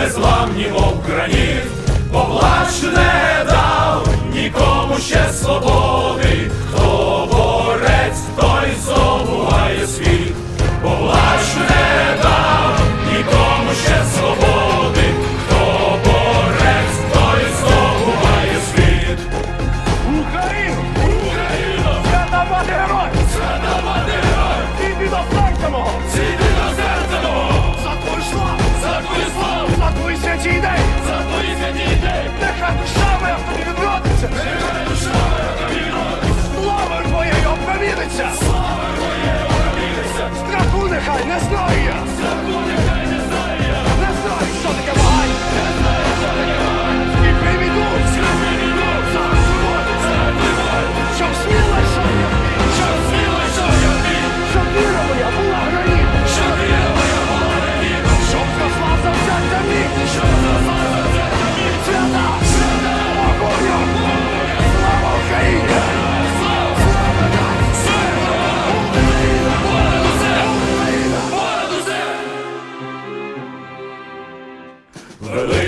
незламні обгранів, поплач не дав нікому ще свободи. нехай не знає.